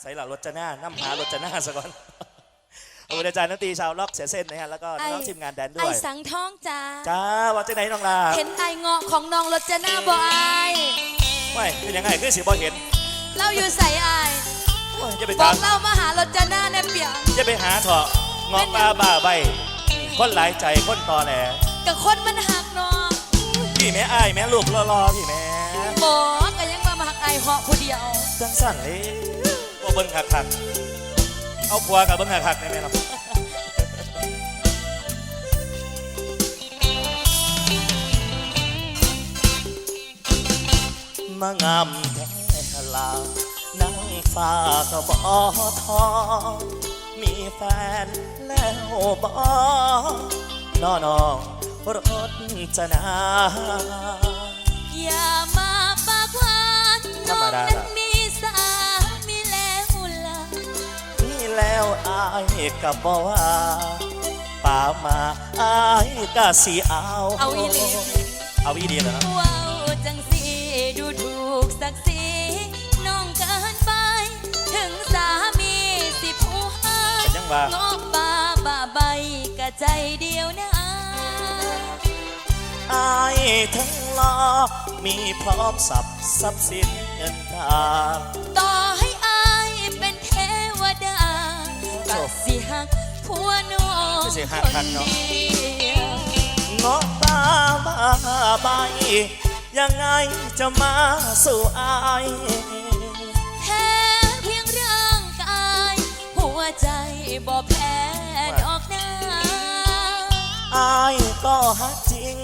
ใส่หลักรถจะหน้าน้ำหารถจะหน้าซะก่อนขอบคุณอาจารย์ดนตรีชาวล็อกเสียเส้นนะฮะแล้วก็น้องทีมงานแดนด้ไอ้วยสังท้องจ้าจ้าว่าจะไหนน้องลาเห็นไอ้เงาะของน้องรจนาบ่อายไม่เป็นยังไงคือสิบ่เห็นเล่าอยู่ใส่อายโอ้ยอย่าไปบอตากมเล่ามาหารจนาแนเปียงอย่าไปหาเถอะงอกตาบ้าใบคนหลายใจคนตอแหลกับคนมันหักน้องพี่แม่อ้ายแม่ลูกรอๆพี่แม่บอกก็ยังมามาหักไอ้เหาะผู้เดียวจังสั่นเลยบ่ เบิ่งคักๆเอาครัวกับเบิ่งคักๆได้ไหมเนาะมางามแท้ลานั่งฟ้าก็บอทอมีแฟนแล้วบอนอนองรถจะนาอย่ามาปากหวานธรน้อรงมดานั้นล่ะมีสา แล้วอายกับบ่ว่าป่ามาอายก็สิเอาเอาอีหลีเอาอีดีแล้วนะว้าวจังสีดูถูกศักดิ์ศรีน้องเกินไป ถึงสามีสิผู้ให้เป็นยังว่า งอบบ้าบ้าใบกะใจเดียวนะ อายทั้งหลอมีพร้อมสับทรัพย์สินเงินทาง ต่อให้อ ผัวน้องสิหักคหันกเนาะเดียวเงาะตาบ้าใบยังไงจะมาสู่อายแพ้เพียงร่างกาย หัวใจบ่แพ้ดอกนาอายก็ฮักจริง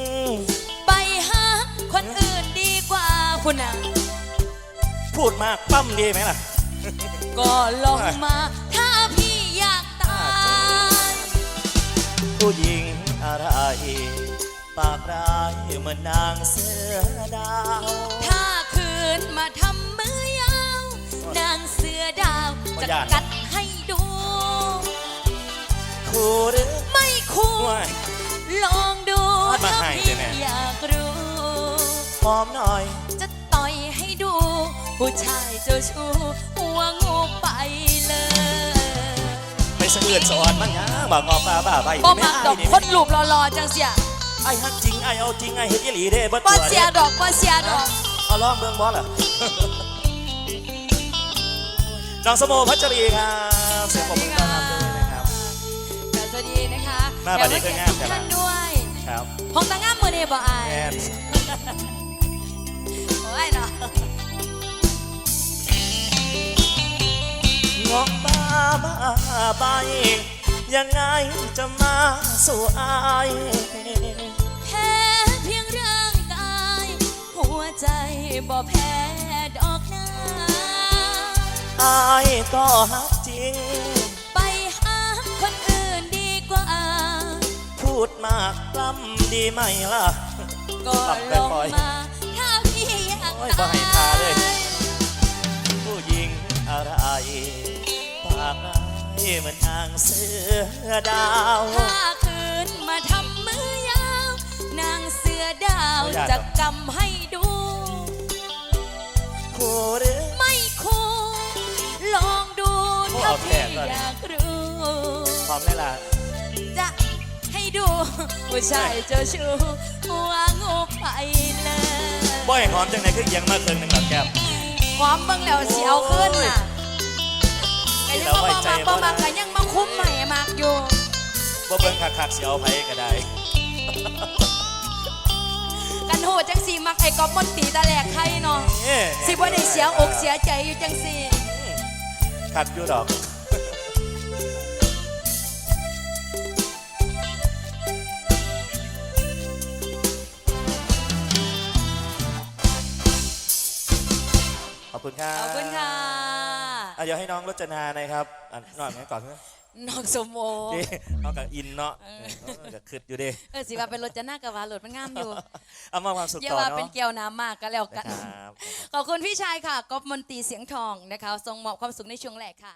ไปหาคนอื่นดีกว่าคุณน่ะพูดมากปั้มดีไหมล่ะ ก็ลองมา ผู้หญิงอะไรปากร้ายเหมือนนางเสือดาว ถ้าคืนมาทำมือยาว นางเสือดาวบ่จะย้าน กัดให้ดู คู่หรือไม่คู่ว่าลองดูเอามาถ้าให้พี่ใช่ไหมอยากรู้หอมหน่อย จะต่อยให้ดู ผู้ชายเจ้าชู้หัวงูไปเลยไป สะเอือนสอนมันยังบอกงอปลาบ้าใบบ่ไม่มักดอกนี่คนรูปรอๆจังเสียไอ้ฮักจริงไอ้เอาจริงไอ้เฮ็ดอีหลีเด้เบิดบ่ตัวเสียดอกบ่เสียดอกเอาล้อมเบิ่งบอสเหรอน้องสมโมพัชรีครับเสียงปรบมือต้อนรับด้วยนะครับสวัสดีนะคะมาบัดนี้แขกก็งามทุกท่านด้วยครับของตางามมือนี่บ่อายแอนโอ้ยเนาะงอก บ้าบ้าใบยังไงจะมาสู่อายแพ้เพียงร่างกาย หัวใจบ่แพ้ดอกนาอายก็ฮักจริง ไปหาคนอื่นดีกว่า พูดมากกล้ำดีไหมล่ะก็ปรับลไปงปล่อยมาถ้าพี่อยากโอ้ยบ่ตาให้ทาเลยย เหมือนนางเสือดาวถ้าคืนมาทำมือยาว นางเสือดาวโอ้ยยากจะกำให้ดู คู่หรือไม่คู่ ลองดูโอ้ถ้าเอาแผพี่นก่อนอยากรู้พร้อมได้ละจะให้ดูผู้ชายเจ้าชู้หัวงูไปเลยบ่อยหอมจังไหนคือเอียังมาเครื่องหนึ่งหลับแก้มความเบิ่งแล้วเสียวขึ้นน่ะแต่ ยังแล้วไว้มาใจมาบ่บ่ได้มาก็ยังมาคุ้มใหม่มากอยู่บ่เบิ่งคักๆสิเอาไผก็ได้ กันโหจังสีมักไอ้กอบมนตรีตะแหลกไทยเนาะนี่สิบ่ได้เสียอกเสียใจอยู่จังสีคักอยู่ดอก ขอบคุณครับ ขอบคุณค่ะ อะเดี๋ยวให้น้องรจนานะครับอะนอนงั้นก่อนนะน้องสมโอเด้น้องกับอินเนาะเออก็คืดอยู่เด้เออสิว่าเป็นรถจะหน้ากับว่ารถมันงามอยู่เอามาความสุขอย่าต่อว่าเนาะเป็นเกียวน้ำมากก็แล้วกัน นะครับ ขอบคุณพี่ชายค่ะก๊อฟมนตรีเสียงทองนะคะทรงมอบความสุขในช่วงแรกค่ะ